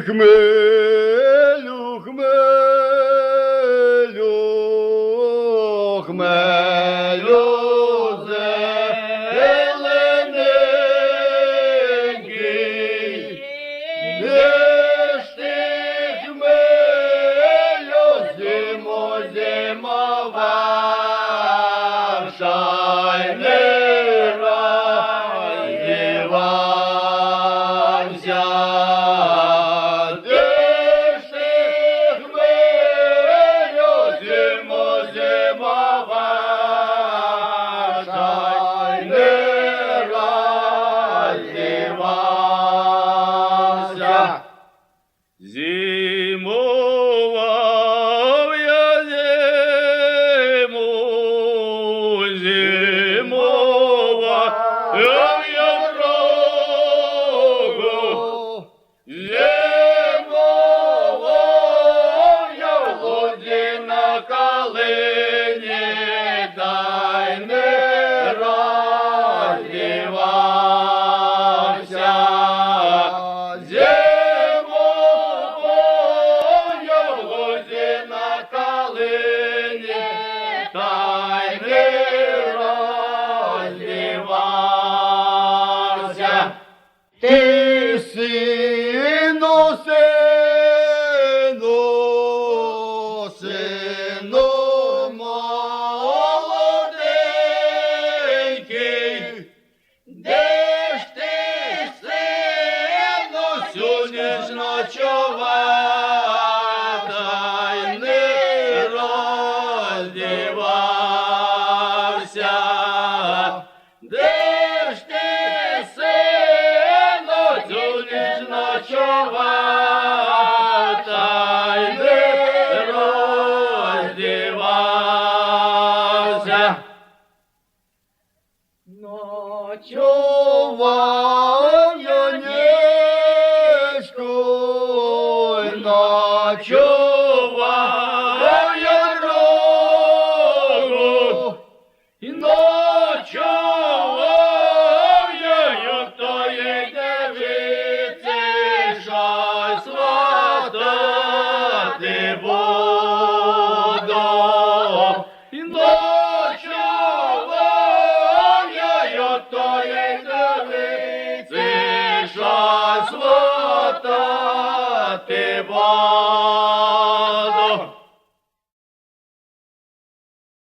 хмелю, хмелю, хмелю зимував я врагу, зимував я луді на калині, та й не роздівався. Зимовою в лузі на калині, та This is ночував, та й не роздівався. Ночував я Allah.